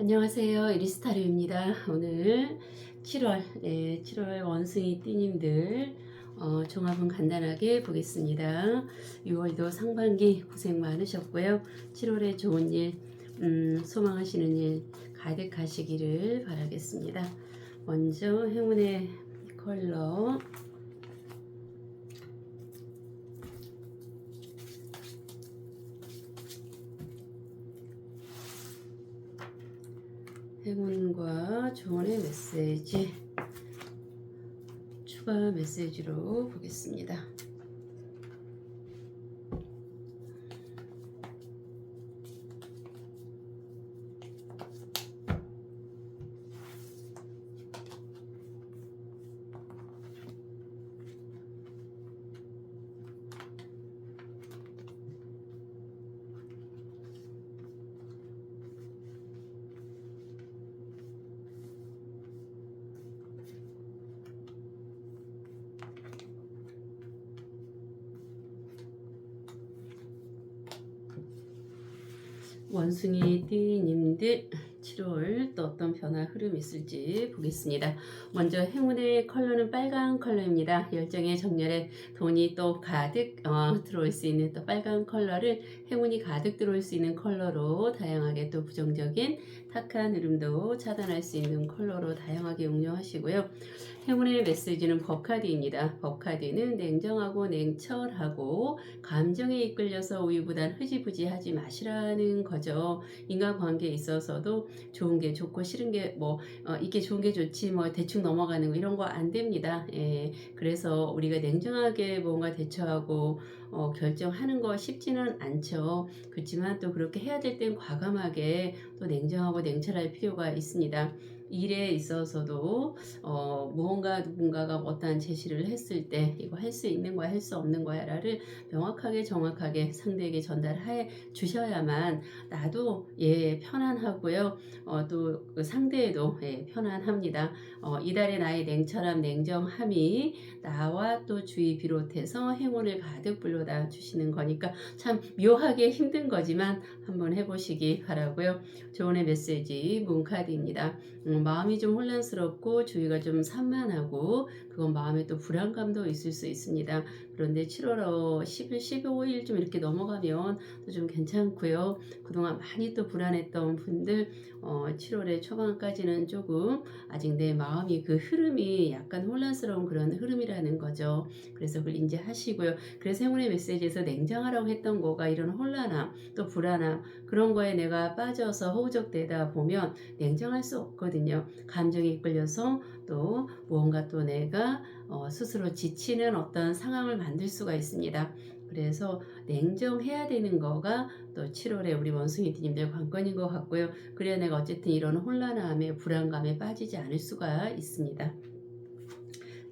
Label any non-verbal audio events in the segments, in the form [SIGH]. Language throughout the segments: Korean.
안녕하세요. 이리스타르입니다. 오늘 7월, 네, 7월 원숭이 띠님들 어, 종합은 간단하게 보겠습니다. 6월도 상반기 고생 많으셨고요. 7월에 좋은 일, 음, 소망하시는 일 가득하시기를 바라겠습니다. 먼저 행운의 컬러 행운과 조언의 메시지 추가 메시지로 보겠습니다. 원숭이 띠님들 7월 또 어떤 변화 흐름이 있을지 보겠습니다. 먼저 행운의 컬러는 빨간 컬러입니다. 열정의 정렬에 돈이 또 가득 어, 들어올 수 있는 또 빨간 컬러를 행운이 가득 들어올 수 있는 컬러로 다양하게 또 부정적인 탁한 흐름도 차단할 수 있는 컬러로 다양하게 응용하시고요. 행운의 메시지는 법카드입니다. 법카드는 냉정하고 냉철하고 감정에 이끌려서 우유부단 흐지부지하지 마시라는 거죠. 인간관계에 있어서도 좋은 게 좋고 싫은 게뭐 어, 이게 좋은 게 좋지 뭐 대충 넘어가는 거 이런 거 안 됩니다. 예, 그래서 우리가 냉정하게 뭔가 대처하고 어, 결정하는 거 쉽지는 않죠. 그렇지만 또 그렇게 해야 될 땐 과감하게 또 냉정하고 냉철할 필요가 있습니다. 일에 있어서도 어, 무언가 누군가가 어떠한 제시를 했을 때 이거 할 수 있는 거야 할 수 없는 거야를 명확하게 정확하게 상대에게 전달해 주셔야만 나도 예 편안하고요. 어, 또 그 상대에도 예, 편안합니다. 어, 이달의 나의 냉철함 냉정함이 나와 또 주위 비롯해서 행운을 가득 불러다 주시는 거니까 참 묘하게 힘든 거지만 한번 해보시기 바라고요. 조언의 메시지 문카드입니다. 음, 마음이 좀 혼란스럽고 주위가 좀 산만하고 그건 마음에 또 불안감도 있을 수 있습니다. 그런데 7월 10일, 15일 좀 이렇게 넘어가면 또 좀 괜찮고요. 그동안 많이 또 불안했던 분들 어, 7월의 초반까지는 조금 아직 내 마음이 그 흐름이 약간 혼란스러운 그런 흐름이라는 거죠. 그래서 그걸 인지하시고요. 그래서 행운의 메시지에서 냉정하라고 했던 거가 이런 혼란함, 또 불안함 그런 거에 내가 빠져서 허우적대다 보면 냉정할 수 없거든요. 감정에 이끌려서 또 무언가 또 내가 어, 스스로 지치는 어떤 상황을 만들 수가 있습니다. 그래서 냉정해야 되는 거가 또 7월에 우리 원숭이 팀들 관건인 것 같고요. 그래야 내가 어쨌든 이런 혼란함에 불안감에 빠지지 않을 수가 있습니다.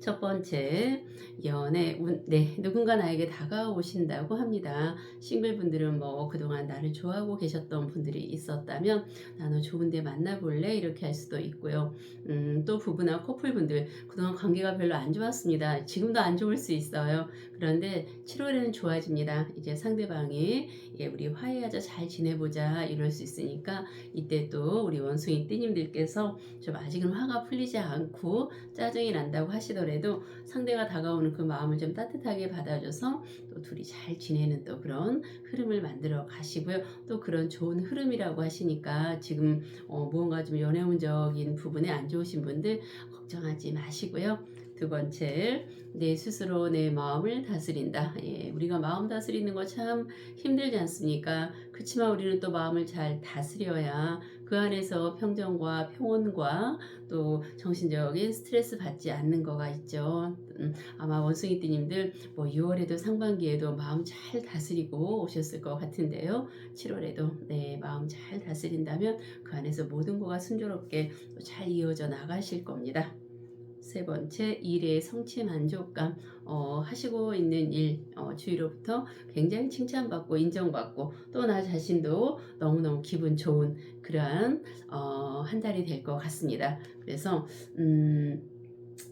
첫 번째 연애 운, 네 누군가 나에게 다가오신다고 합니다. 싱글분들은 뭐 그동안 나를 좋아하고 계셨던 분들이 있었다면 나는 좋은데 만나볼래 이렇게 할 수도 있고요. 음, 또 부부나 커플분들 그동안 관계가 별로 안 좋았습니다. 지금도 안 좋을 수 있어요. 그런데 7월에는 좋아집니다. 이제 상대방이 예, 우리 화해하자 잘 지내보자 이럴 수 있으니까 이때 또 우리 원숭이 띠님들께서 좀 아직은 화가 풀리지 않고 짜증이 난다고 하시더라도 상대가 다가오는 그 마음을 좀 따뜻하게 받아줘서 또 둘이 잘 지내는 또 그런 흐름을 만들어 가시고요. 또 그런 좋은 흐름이라고 하시니까 지금 어, 무언가 좀 연애운적인 부분에 안 좋으신 분들 걱정하지 마시고요. 두 번째, 내 스스로 내 마음을 다스린다. 예, 우리가 마음 다스리는 거 참 힘들지 않습니까? 그렇지만 우리는 또 마음을 잘 다스려야 그 안에서 평정과 평온과 또 정신적인 스트레스 받지 않는 거가 있죠. 음, 아마 원숭이 띠님들 뭐 6월에도 상반기에도 마음 잘 다스리고 오셨을 것 같은데요. 7월에도 네, 마음 잘 다스린다면 그 안에서 모든 거가 순조롭게 잘 이어져 나가실 겁니다. 세 번째 일의 성취 만족감 어, 하시고 있는 일 어, 주위로부터 굉장히 칭찬받고 인정받고 또 나 자신도 너무너무 기분 좋은 그러한 어, 한 달이 될 것 같습니다. 그래서 음,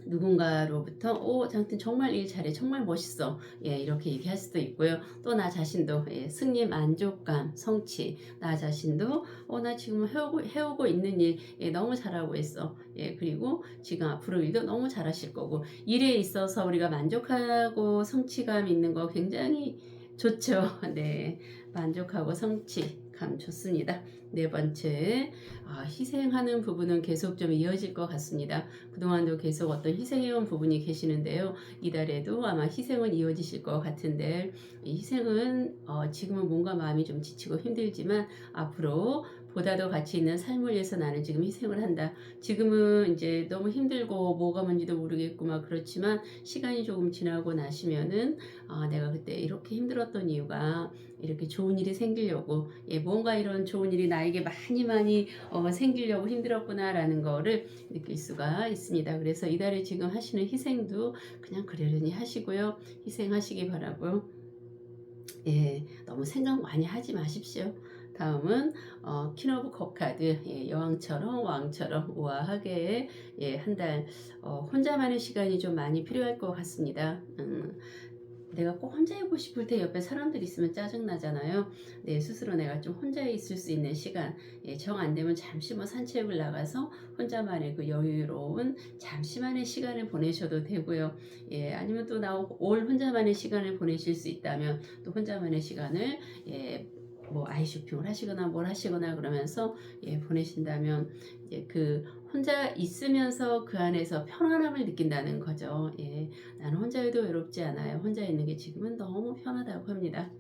누군가로부터 오 장튼 정말 일 잘해. 정말 멋있어. 예 이렇게 얘기할 수도 있고요. 또 나 자신도 예, 승리 만족감 성취. 나 자신도 어 나 지금 해오고 해오고 있는 일 예, 너무 잘하고 있어. 예 그리고 지금 앞으로 일도 너무 잘하실 거고. 일에 있어서 우리가 만족하고 성취감 있는 거 굉장히 좋죠. [LAUGHS] 네. 만족하고 성취 감 좋습니다 네 번째 아, 희생하는 부분은 계속 좀 이어질 것 같습니다. 그동안도 계속 어떤 희생해온 부분이 계시는데요. 이달에도 아마 희생은 이어지실 것 같은데 이 희생은 어, 지금은 뭔가 마음이 좀 지치고 힘들지만 앞으로 보다 더 가치 있는 삶을 위해서 나는 지금 희생을 한다. 지금은 이제 너무 힘들고 뭐가 뭔지도 모르겠고 막 그렇지만 시간이 조금 지나고 나시면은 아, 내가 그때 이렇게 힘들었던 이유가 이렇게 좋은 일이 생기려고 예, 뭔가 이런 좋은 일이 나에게 많이 많이 어, 생기려고 힘들었구나라는 거를 느낄 수가 있습니다. 그래서 이달에 지금 하시는 희생도 그냥 그러려니 하시고요. 희생하시기 바라고요. 예, 너무 생각 많이 하지 마십시오. 다음은 어, 퀸오브 컵 카드 예, 여왕처럼 왕처럼 [LAUGHS] 우아하게 예, 한달 어, 혼자만의 시간이 좀 많이 필요할 것 같습니다. 음, 내가 꼭 혼자 있고 싶을 때 옆에 사람들이 있으면 짜증나잖아요. 내 스스로 내가 좀 혼자 있을 수 있는 시간, 예, 정 안 되면 잠시 뭐 산책을 나가서 혼자만의 그 여유로운 잠시만의 시간을 보내셔도 되고요. 예, 아니면 또 나 올 혼자만의 시간을 보내실 수 있다면 또 혼자만의 시간을 예, 뭐 아이 쇼핑을 하시거나 뭘 하시거나 그러면서 예, 보내신다면 이제 그 혼자 있으면서 그 안에서 편안함을 느낀다는 거죠. 예, 나는 혼자여도 외롭지 않아요. 혼자 있는 게 지금은 너무 편하다고 합니다.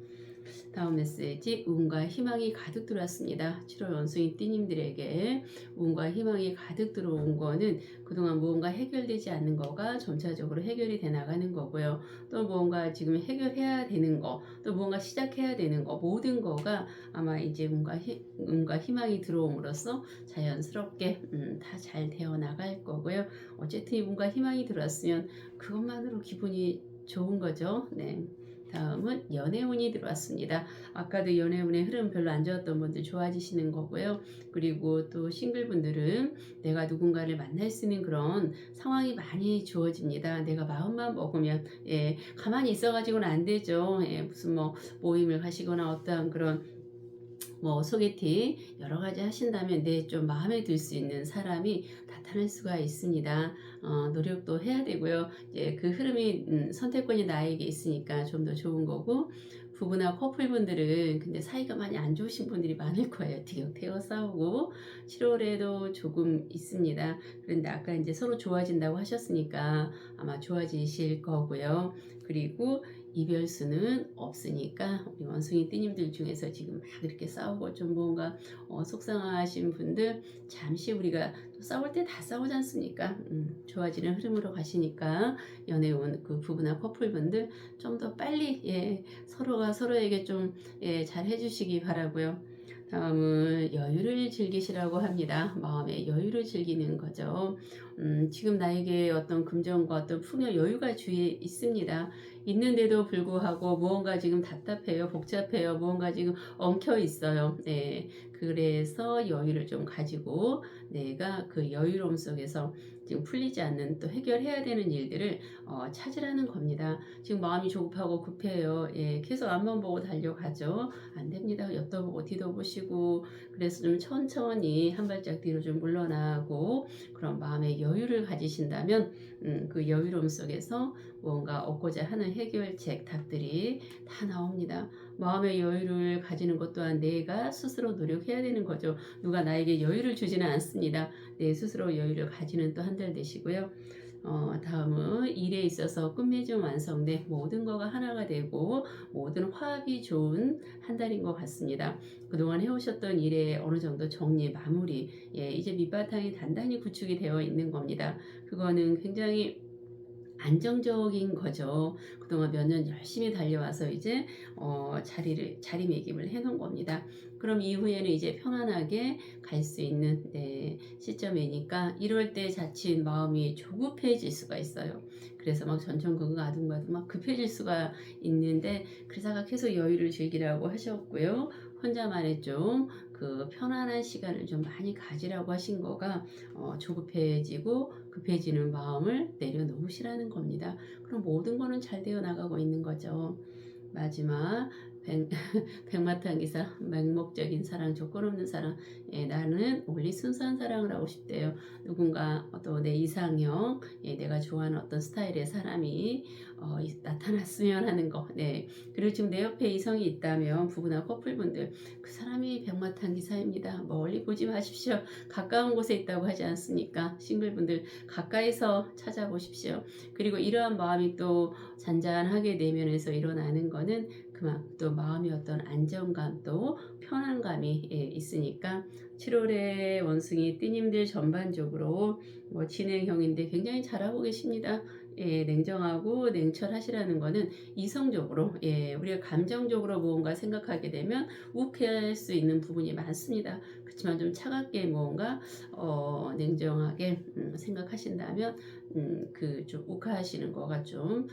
다음 메시지 운과 희망이 가득 들어왔습니다. 7월 원숭이 띠님들에게 운과 희망이 가득 들어온 거는 그동안 무언가 해결되지 않는 거가 점차적으로 해결이 돼 나가는 거고요. 또 무언가 지금 해결해야 되는 거, 또 무언가 시작해야 되는 거, 모든 거가 아마 이제 운과, 희, 운과 희망이 들어옴으로써 자연스럽게 음, 다잘 되어 나갈 거고요. 어쨌든 이 운과 희망이 들어왔으면 그것만으로 기분이 좋은 거죠. 네. 다음은 연애운이 들어왔습니다. 아까도 연애운의 흐름 별로 안 좋았던 분들 좋아지시는 거고요. 그리고 또 싱글분들은 내가 누군가를 만날 수 있는 그런 상황이 많이 주어집니다. 내가 마음만 먹으면 예, 가만히 있어가지고는 안 되죠. 예, 무슨 뭐 모임을 가시거나 어떠한 그런 뭐 소개팅 여러 가지 하신다면 내 좀 마음에 들 수 있는 사람이 나타날 수가 있습니다. 어, 노력도 해야 되고요. 이제 그 흐름이 음, 선택권이 나에게 있으니까 좀 더 좋은 거고 부부나 커플분들은 근데 사이가 많이 안 좋으신 분들이 많을 거예요. 티격태격 싸우고 7월에도 조금 있습니다. 그런데 아까 이제 서로 좋아진다고 하셨으니까 아마 좋아지실 거고요. 그리고 이별수는 없으니까 우리 원숭이 띠님들 중에서 지금 막 이렇게 싸우고 좀 뭔가 어, 속상하신 분들 잠시 우리가 또 싸울 때 다 싸우지 않습니까? 음, 좋아지는 흐름으로 가시니까 연애운 그 부부나 커플분들 좀 더 빨리 예, 서로가 서로에게 좀 예, 잘 해주시기 바라고요. 다음은 여유를 즐기시라고 합니다. 마음의 여유를 즐기는 거죠. 음, 지금 나에게 어떤 금전과 어떤 풍요 여유가 주위에 있습니다. 있는데도 불구하고 무언가 지금 답답해요, 복잡해요, 무언가 지금 엉켜 있어요. 네, 그래서 여유를 좀 가지고 내가 그 여유로움 속에서 지금 풀리지 않는 또 해결해야 되는 일들을 어, 찾으라는 겁니다. 지금 마음이 조급하고 급해요. 예, 계속 앞만 보고 달려가죠. 안 됩니다. 옆도 보고 뒤도 보시고 그래서 좀 천천히 한 발짝 뒤로 좀 물러나고 그런 마음의 여유를 가지신다면 음, 그 여유로움 속에서 무언가 얻고자 하는 해결책 답들이 다 나옵니다. 마음의 여유를 가지는 것 또한 내가 스스로 노력해야 되는 거죠. 누가 나에게 여유를 주지는 않습니다. 내 스스로 여유를 가지는 또 한 달 되시고요. 어, 다음은 일에 있어서 끝맺음 완성돼 모든 거가 하나가 되고 모든 화합이 좋은 한 달인 것 같습니다. 그동안 해오셨던 일에 어느 정도 정리 마무리 예, 이제 밑바탕이 단단히 구축이 되어 있는 겁니다. 그거는 굉장히 안정적인 거죠. 그동안 몇년 열심히 달려와서 이제 어, 자리를 자리매김을 해놓은 겁니다. 그럼 이후에는 이제 편안하게 갈 수 있는 네, 시점이니까 이럴 때 자칫 마음이 조급해질 수가 있어요. 그래서 막 전천후가 아둥바둥 막 급해질 수가 있는데 그래서 계속 여유를 즐기라고 하셨고요. 혼자만의 좀 그 편안한 시간을 좀 많이 가지라고 하신 거가 어, 조급해지고 급해지는 마음을 내려놓으시라는 겁니다. 그럼 모든 거는 잘 되어 나가고 있는 거죠. 마지막 백, [LAUGHS] 백마탄 기사 맹목적인 사랑 조건 없는 사랑 예, 나는 원리 순수한 사랑을 하고 싶대요. 누군가 또 내 이상형 예, 내가 좋아하는 어떤 스타일의 사람이 어, 이- 나타났으면 하는 거 네. 그리고 지금 내 옆에 이성이 있다면 부부나 커플분들 그 사람이 백마탄 기사입니다. 멀리 보지 마십시오. 가까운 곳에 있다고 하지 않습니까? 싱글분들 가까이서 찾아보십시오. 그리고 이러한 마음이 또 잔잔하게 내면에서 일어나는 거는 그만큼 또 마음이 어떤 안정감 또 편안감이 예, 있으니까 7월에 원숭이 띠님들 전반적으로 뭐 진행형인데 굉장히 잘하고 계십니다. 예, 냉정하고 냉철하시라는 거는 이성적으로 예, 우리가 감정적으로 무언가 생각하게 되면 욱할 수 있는 부분이 많습니다. 그렇지만 좀 차갑게 무언가 어, 냉정하게 음, 생각하신다면 음, 그좀 욱하시는 거가 좀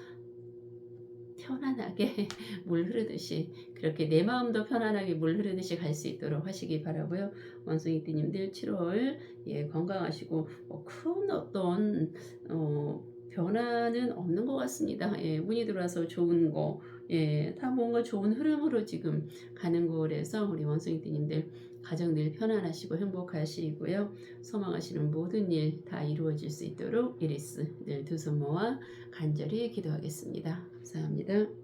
편안하게 [LAUGHS] 물 흐르듯이 그렇게 내 마음도 편안하게 물 흐르듯이 갈 수 있도록 하시기 바라고요. 원숭이 띠님들 7월 예, 건강하시고 뭐 큰 어떤 어, 변화는 없는 것 같습니다. 예, 운이 들어와서 좋은 거, 예, 다 뭔가 좋은 흐름으로 지금 가는 거라서 우리 원숭이띠님들 가정 늘 편안하시고 행복하시고요. 소망하시는 모든 일 다 이루어질 수 있도록 이리스 늘 두 손 모아 간절히 기도하겠습니다. 감사합니다.